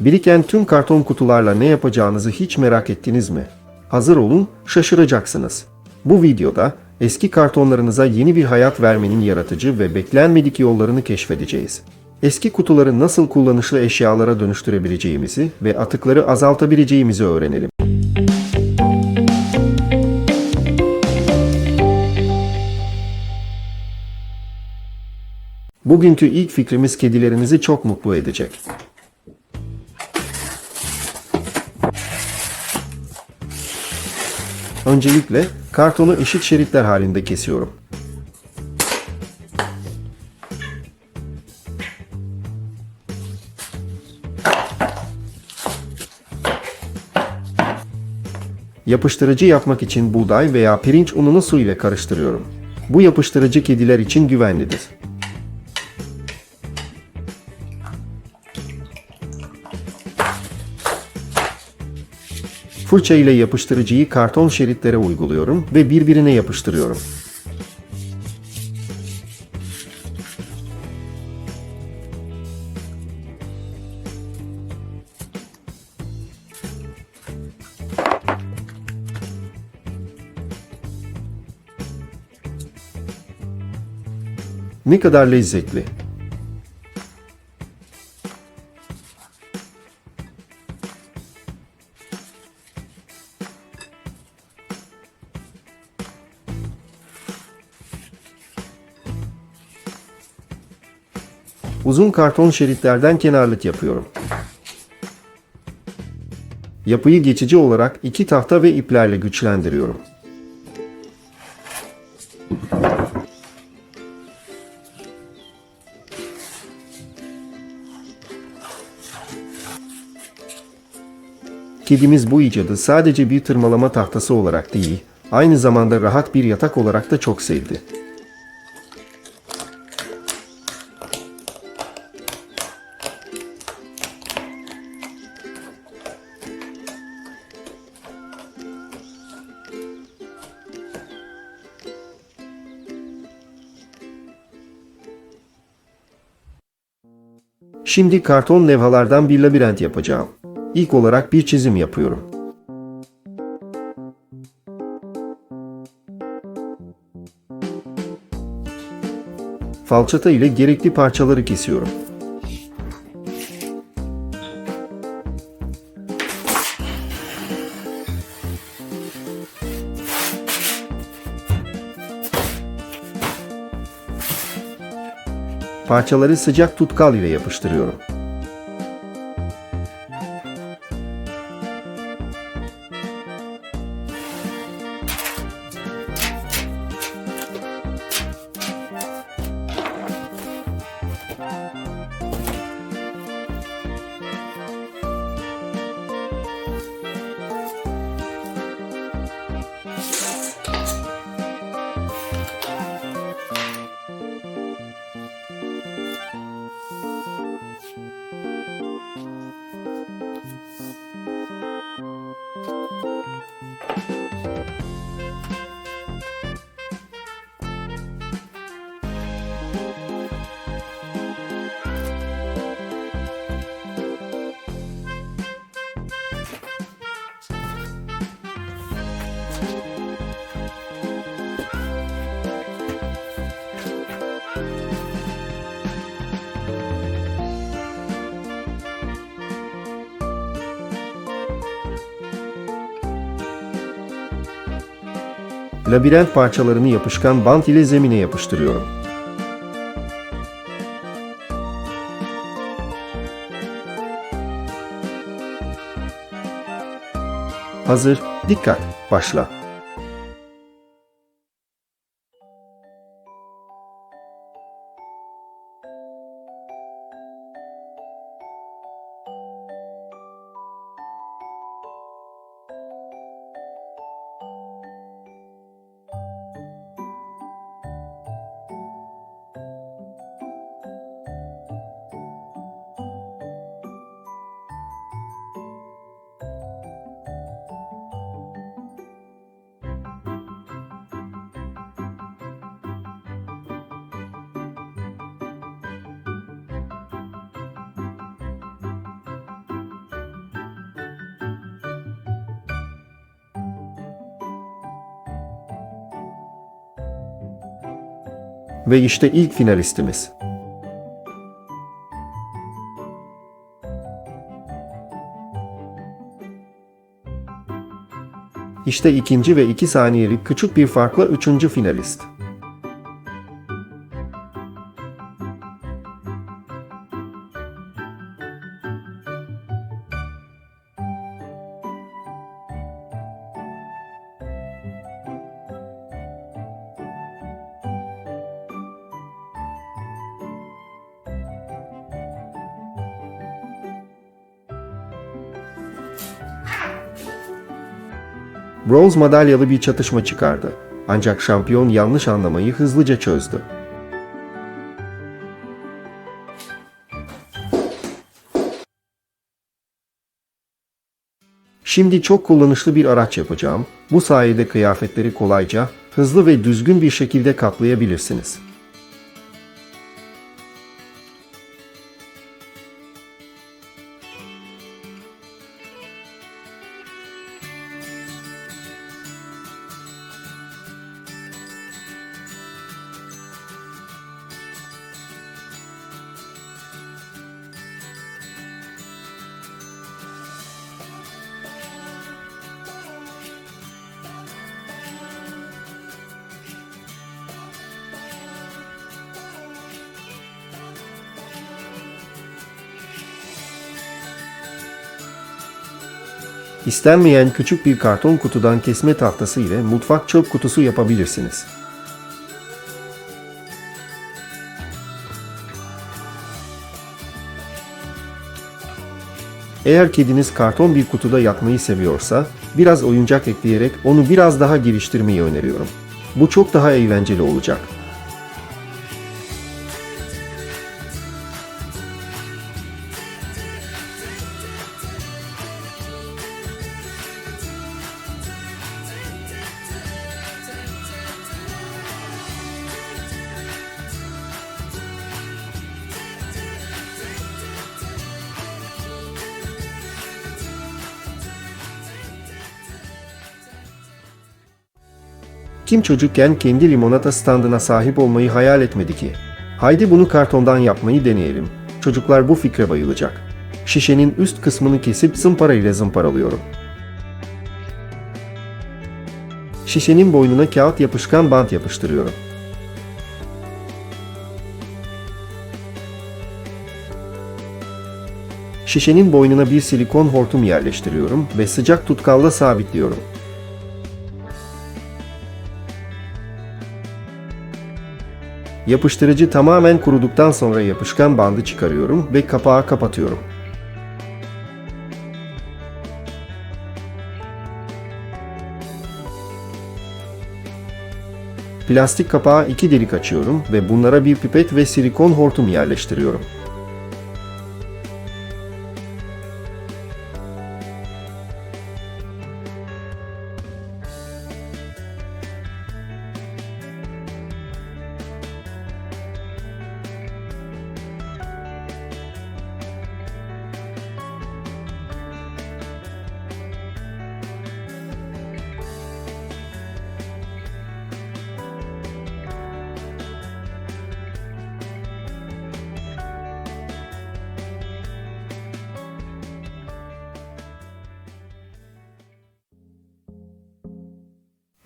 Biriken tüm karton kutularla ne yapacağınızı hiç merak ettiniz mi? Hazır olun, şaşıracaksınız. Bu videoda eski kartonlarınıza yeni bir hayat vermenin yaratıcı ve beklenmedik yollarını keşfedeceğiz. Eski kutuları nasıl kullanışlı eşyalara dönüştürebileceğimizi ve atıkları azaltabileceğimizi öğrenelim. Bugünkü ilk fikrimiz kedilerinizi çok mutlu edecek. Öncelikle kartonu eşit şeritler halinde kesiyorum. Yapıştırıcı yapmak için buğday veya pirinç ununu su ile karıştırıyorum. Bu yapıştırıcı kediler için güvenlidir. Fırça ile yapıştırıcıyı karton şeritlere uyguluyorum ve birbirine yapıştırıyorum. Ne kadar lezzetli. Uzun karton şeritlerden kenarlık yapıyorum. Yapıyı geçici olarak iki tahta ve iplerle güçlendiriyorum. Kedimiz bu icadı sadece bir tırmalama tahtası olarak değil, aynı zamanda rahat bir yatak olarak da çok sevdi. Şimdi karton levhalardan bir labirent yapacağım. İlk olarak bir çizim yapıyorum. Falçata ile gerekli parçaları kesiyorum. Parçaları sıcak tutkal ile yapıştırıyorum. Labirent parçalarını yapışkan bant ile zemine yapıştırıyorum. Hazır, dikkat, başla. Ve işte ilk finalistimiz. İşte ikinci ve iki saniyelik küçük bir farkla üçüncü finalist. Bronz madalyalı bir çatışma çıkardı. Ancak şampiyon yanlış anlamayı hızlıca çözdü. Şimdi çok kullanışlı bir araç yapacağım. Bu sayede kıyafetleri kolayca, hızlı ve düzgün bir şekilde katlayabilirsiniz. İstenmeyen küçük bir karton kutudan kesme tahtası ile mutfak çöp kutusu yapabilirsiniz. Eğer kediniz karton bir kutuda yatmayı seviyorsa, biraz oyuncak ekleyerek onu biraz daha geliştirmeyi öneriyorum. Bu çok daha eğlenceli olacak. Kim çocukken kendi limonata standına sahip olmayı hayal etmedi ki? Haydi bunu kartondan yapmayı deneyelim. Çocuklar bu fikre bayılacak. Şişenin üst kısmını kesip zımpara ile zımparalıyorum. Şişenin boynuna kağıt yapışkan bant yapıştırıyorum. Şişenin boynuna bir silikon hortum yerleştiriyorum ve sıcak tutkalla sabitliyorum. Yapıştırıcı tamamen kuruduktan sonra yapışkan bandı çıkarıyorum ve kapağı kapatıyorum. Plastik kapağı iki delik açıyorum ve bunlara bir pipet ve silikon hortum yerleştiriyorum.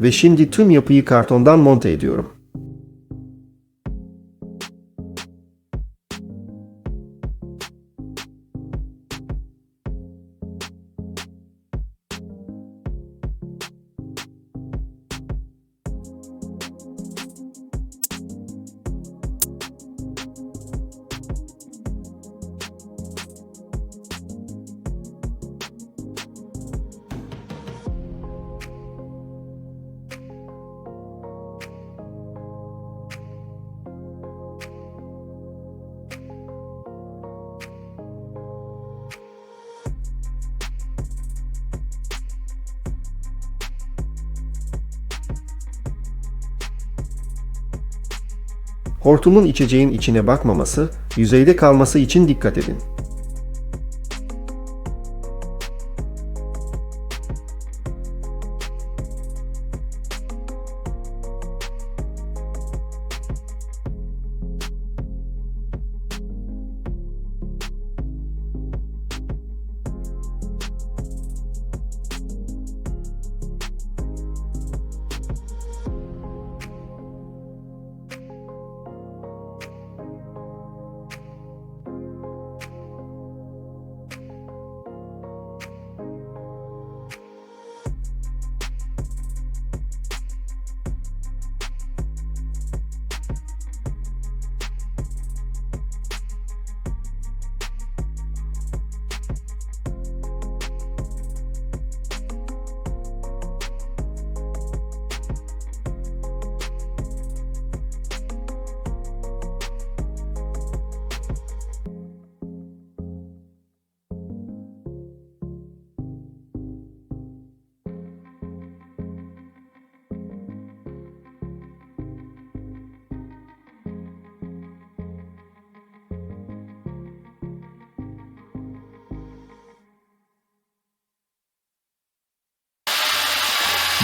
Ve şimdi tüm yapıyı kartondan monte ediyorum. Hortumun içeceğin içine bakmaması, yüzeyde kalması için dikkat edin.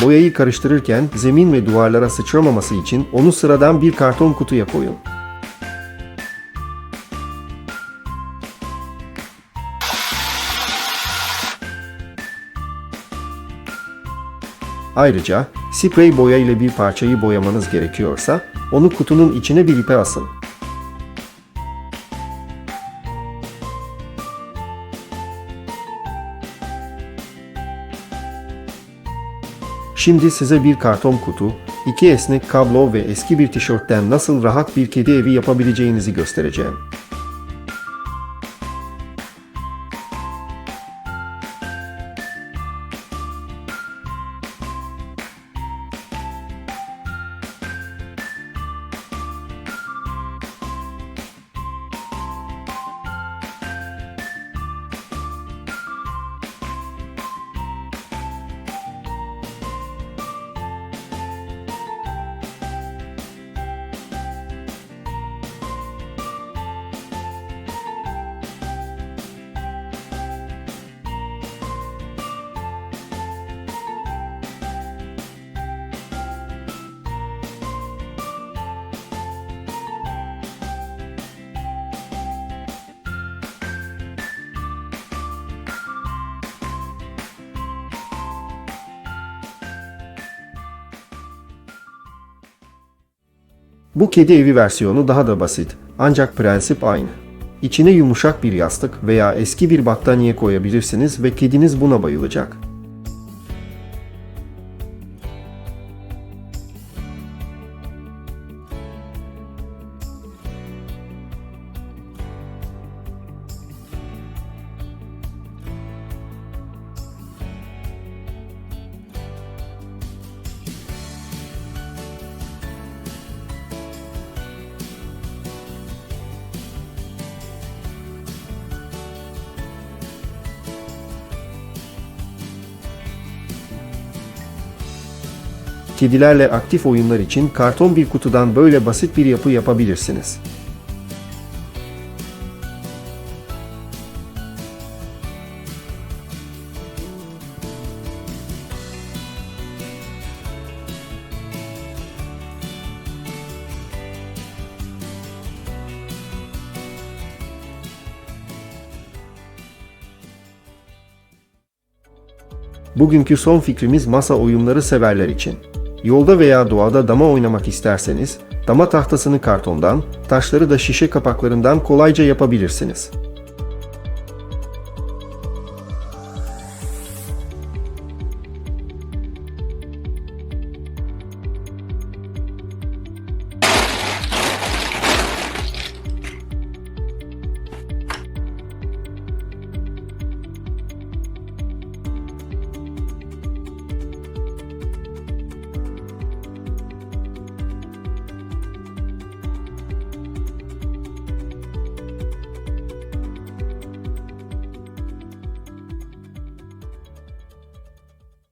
Boyayı karıştırırken zemin ve duvarlara sıçramaması için onu sıradan bir karton kutuya koyun. Ayrıca sprey boya ile bir parçayı boyamanız gerekiyorsa onu kutunun içine bir ipe asın. Şimdi size bir karton kutu, iki esnek kablo ve eski bir tişörtten nasıl rahat bir kedi evi yapabileceğinizi göstereceğim. Bu kedi evi versiyonu daha da basit ancak prensip aynı. İçine yumuşak bir yastık veya eski bir battaniye koyabilirsiniz ve kediniz buna bayılacak. Kedilerle aktif oyunlar için karton bir kutudan böyle basit bir yapı yapabilirsiniz. Bugünkü son fikrimiz masa oyunları severler için. Yolda veya doğada dama oynamak isterseniz, dama tahtasını kartondan, taşları da şişe kapaklarından kolayca yapabilirsiniz.